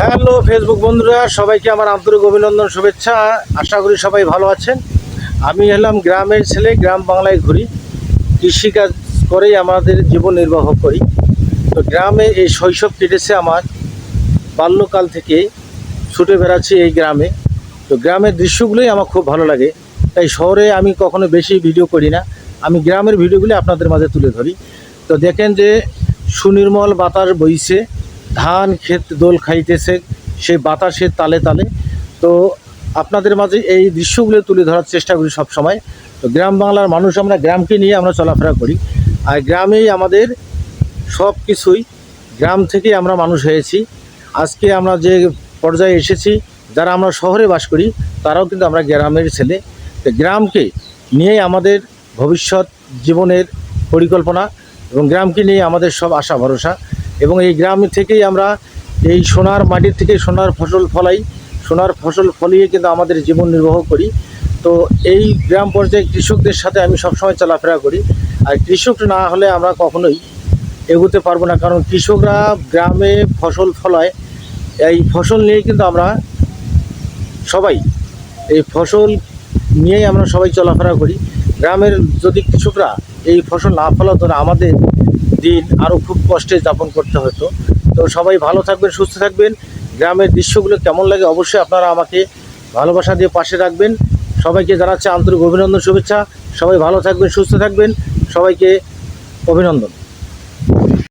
Hello Facebook বন্ধুরা, সবাইকে আমার আন্তরিক অভিনন্দন, শুভেচ্ছা। আশা করি সবাই ভালো আছেন। আমি হলাম গ্রামের ছেলে, গ্রাম বাংলায় ঘুরি। কৃষিকাজ করেই আমাদের জীবন নির্বাহ করি। তো গ্রামে এই শৈশব কেটেছে আমার। বাল্যকাল থেকে ছুটে বেড়াচ্ছি এই গ্রামে। তো গ্রামের দৃশ্যগুলোই আমার খুব ভালো লাগে। তাই শহরে আমি কখনো বেশি ভিডিও করি না। আমি গ্রামের ভিডিওগুলি আপনাদের মাঝে তুলে ধরি। তো দেখেন যে সুনির্মল বাতাস বইছে। ধান ক্ষেত দোল খাইতেছে, সেই বাতাসের তালে তালে। তো আপনাদের মাঝে এই দৃশ্যগুলো তুলে ধরার চেষ্টা করি সব সময় তো গ্রাম বাংলার মানুষ, আমরা গ্রামকে নিয়ে আমরা চলাফেরা করি। আর গ্রামেই আমাদের সব কিছুই, গ্রাম থেকে আমরা মানুষ হয়েছি। আজকে আমরা যে পর্যায়ে এসেছি, যারা আমরা শহরে বাস করি, তারাও কিন্তু আমরা গ্রামের ছেলে। তো গ্রামকে নিয়ে আমাদের ভবিষ্যৎ জীবনের পরিকল্পনা এবং গ্রামকে নিয়ে আমাদের সব আশা ভরসা। এবং এই গ্রাম থেকেই আমরা এই সোনার মাটির থেকে সোনার ফসল ফলাই, সোনার ফসল ফলিয়ে কিন্তু আমাদের জীবন নির্বাহ করি। তো এই গ্রাম পর্যায়ে কৃষকদের সাথে আমি সবসময় চলাফেরা করি। আর কৃষক না হলে আমরা কখনোই এগোতে পারব না, কারণ কৃষকরা গ্রামে ফসল ফলায়। এই ফসল নিয়ে কিন্তু আমরা সবাই, এই ফসল নিয়েই আমরা সবাই চলাফেরা করি। গ্রামের যদি কৃষকরা এই ফসল না ফলাতো না আমাদের দিন আরও খুব কষ্টে যাপন করতে হতো। তো সবাই ভালো থাকবেন, সুস্থ থাকবেন। গ্রামের দৃশ্যগুলো কেমন লাগে অবশ্যই আপনারা আমাকে ভালোবাসা দিয়ে পাশে রাখবেন। সবাইকে জানাচ্ছে আন্তরিক অভিনন্দন, শুভেচ্ছা। সবাই ভালো থাকবেন, সুস্থ থাকবেন। সবাইকে অভিনন্দন।